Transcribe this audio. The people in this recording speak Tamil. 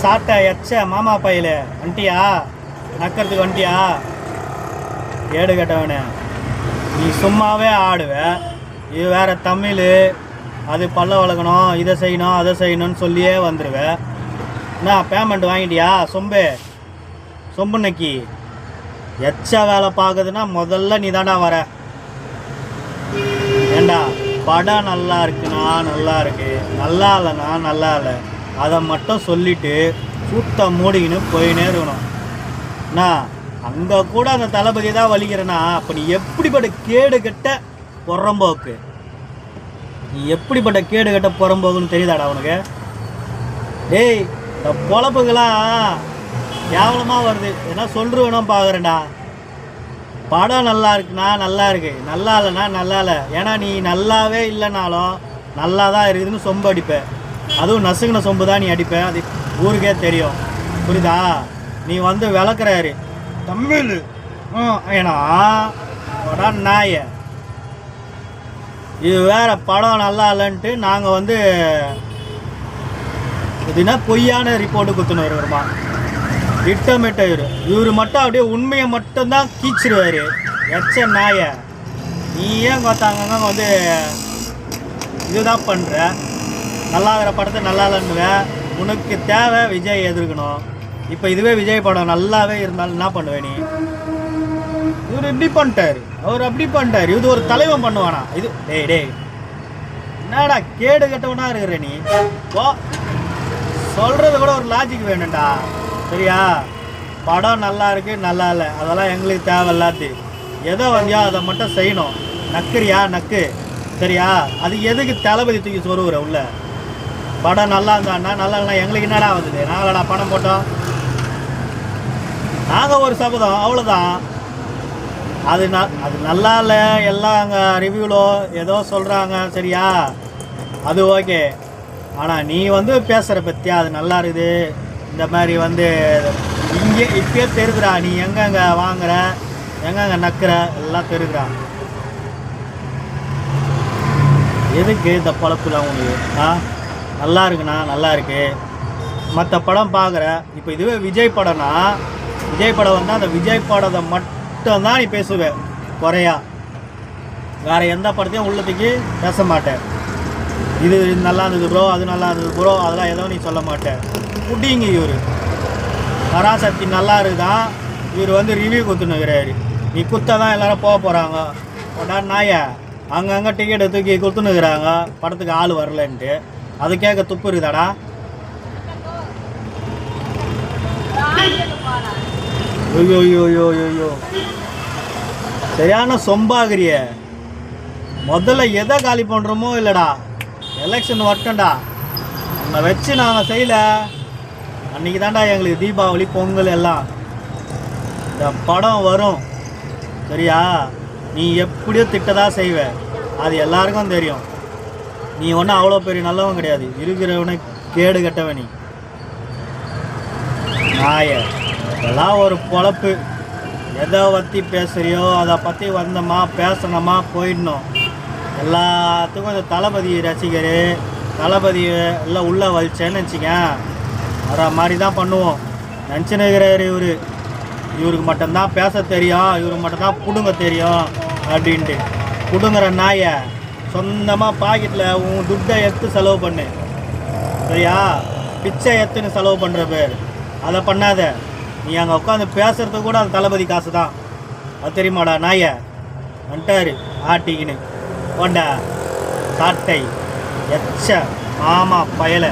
சாட்ட எச்ச மாமா பையில. வண்டியா? நக்கறதுக்கு வண்டியா? ஏடு கட்டவனே. நீ சும்மாவே ஆடுவ. இது வேற தமிழ். அது பல்ல வளர்க்கணும் இதை செய்யணும் அதை செய்யணும்னு சொல்லியே வந்துடுவேன் என்ன பேமெண்ட் வாங்கிட்டியா? சொம்பு. சொம்பு நக்கி எச்ச வேலை பார்க்குதுன்னா முதல்ல நீ தாண்டா வர. ஏண்டா படம் நல்லா இருக்குண்ணா நல்லா இருக்கு. நல்லா இல்லைண்ணா நல்லா இல்லை. அதை மட்டும் சொல்லிட்டு சுத்த மூடிக்கின்னு போயினே இருக்கணும். அண்ணா அங்கே கூட அந்த தளபதி தான் வலிக்கிறேன்னா அப்போ நீ எப்படிப்பட்ட கேடு கெட்ட புறம்போக்கு? நீ எப்படிப்பட்ட கேடு கெட்ட புறம்போக்குன்னு தெரியுதாடா உனக்கு? டேய் இந்த பொழப்புக்கெல்லாம் கேவலமாக வருது. என்ன வேணும் பார்க்குறேன்டா படம் நல்லா இருக்குண்ணா நல்லா இருக்கு. நல்லா இல்லைண்ணா நல்லா இல்லை. ஏன்னா நீ நல்லாவே இல்லைனாலும் நல்லா தான் இருக்குதுன்னு சொம்பு அடிப்பேன் அதுவும் நசுங்கின சொம்பு தான் நீ அடிப்பேன் அது ஊருக்கே தெரியும். புரியுதா? நீ வந்து விளக்குறாரு. தமிழ். ம், ஏன்னா நாய. இது வேற படம் நல்லா இல்லைன்ட்டு நாங்கள் வந்து இதுனா பொய்யான ரிப்போர்ட்டு குத்துன்னு வருமா திட்டமிட்ட இவரு இவர் மட்டும் அப்படியே உண்மையை மட்டும்தான் கீச்சிருவார். எச்ச நாய. நீ ஏன் பார்த்தாங்க வந்து இதுதான் பண்ணுற நல்லா இருக்கிற படத்தை நல்லா இல்லைன்னுவ உனக்கு தேவை விஜய் எதிர்க்கணும். இப்போ இதுவே விஜய் படம் நல்லாவே இருந்தாலும் என்ன பண்ணுவேன் நீ? இவர் இப்படி பண்ணிட்டாரு. அவர் அப்படி பண்ணிட்டாரு. இது ஒரு தலைவன் பண்ணுவானா? இது டேய் டேய். என்னடா கேடு கட்டவனா இருக்கிற நீ? ஓ சொல்றது கூட ஒரு லாஜிக் வேணும்டா. சரியா? படம் நல்லா இருக்கு நல்லா இல்லை. அதெல்லாம் எங்களுக்கு தேவை இல்லாது எதை வந்தியா அதை மட்டும் செய்யணும். நக்குறியா? நக்கு. சரியா? அது எதுக்கு தளபதி தூக்கி சொருவுற உள்ள? படம் நல்லா இருந்தாண்ணா நல்லா இல்லைனா எங்களுக்கு என்னடா வந்தது நாங்களடா பணம் போட்டோம். நாங்கள் ஒரு சபதம் அவ்வளோதான் அது ந அது நல்லா இல்லை எல்லாம் அங்கே ரிவ்யூலோ ஏதோ சொல்கிறாங்க சரியா? அது ஓகே ஆனால் நீ வந்து பேசுகிற பற்றியா அது நல்லா இருக்குது. இந்த மாதிரி வந்து இங்கே இப்பயே தெரியுதுடா நீ எங்கெங்கே வாங்குற? எங்கெங்கே நக்கிற? எல்லாம் தெரியுதுடா எதுக்கு இந்த பழப்புலாம் உங்களுக்கு ஆ? நல்லா இருக்குண்ணா நல்லா இருக்கு. மற்ற படம் பார்க்குற இப்போ இதுவே விஜய் படம்னா விஜய் படம் வந்தால் அந்த விஜய் படத்தை மட்டும்தான் நீ பேசுவேன் குறையா. வேற எந்த படத்தையும் உள்ளத்துக்கு பேச மாட்டேன் இது நல்லா இருந்தது ப்ரோ அது நல்லா இருந்தது ப்ரோ அதெல்லாம் எதுவும் நீ சொல்ல மாட்டேன் புட்டிங்க இவர். பராசக்தி நல்லா இருக்குதான் இவர் வந்து ரிவ்யூ குத்துனுக்கிறாரு நீ குத்த தான் எல்லாரும் போக போகிறாங்க உடனே நாய அங்கங்கே டிக்கெட்டை தூக்கி குத்துனுக்குறாங்க படத்துக்கு ஆள் வரலன்ட்டு. அது கேட்க துப்பு இருக்குதாடா? ஐயோ ஐயோ ஐயோ ஐயோ, சரியான சொம்பாகிறிய. முதல்ல எதை காலி பண்ணுறோமோ இல்லைடா? எலெக்ஷன் வரட்டும்டா. உன்னை வச்சு நாங்கள் செய்யல. அன்னைக்கு தான்டா எங்களுக்கு தீபாவளி பொங்கல் எல்லாம். இந்த படம் வரும். சரியா? நீ எப்படியோ திட்டதா செய்வ. அது எல்லாருக்கும் தெரியும். நீ ஒன்றும் அவ்வளோ பெரிய நல்லவன் கிடையாது. இருக்கிறவனை கேடு கட்டவன் நீ. நாய இதெல்லாம் ஒரு பொழப்பு. எதை பற்றி பேசுகிறியோ அதை பற்றி வந்தோமா பேசணுமா போயிடணும். எல்லாத்துக்கும் இந்த தளபதி ரசிகர் தளபதி எல்லாம் உள்ளே வலிச்சேன்னு வச்சுக்க வர மாதிரி தான் பண்ணுவோம். நினச்சினுக்கிறாரு இவர். இவருக்கு மட்டும்தான் பேச தெரியும். இவருக்கு மட்டும்தான் பிடுங்க தெரியும். அப்படின்ட்டு. பிடுங்குற நாயை சொந்தமாக பாக்கெட்டில் உன் துட்டை எடுத்து செலவு பண்ணு. சரியா? பிச்சை எத்துன்னு செலவு பண்ணுற பேர். அதை பண்ணாத. நீ அங்கே உட்காந்து பேசுறது கூட அந்த தளபதி காசு தான் அது தெரியுமாடா நாய? வந்துட்டாரு ஆட்டிக்கின்னு. போண்டா. சாட்டை. எச்ச. மாமா பயலை.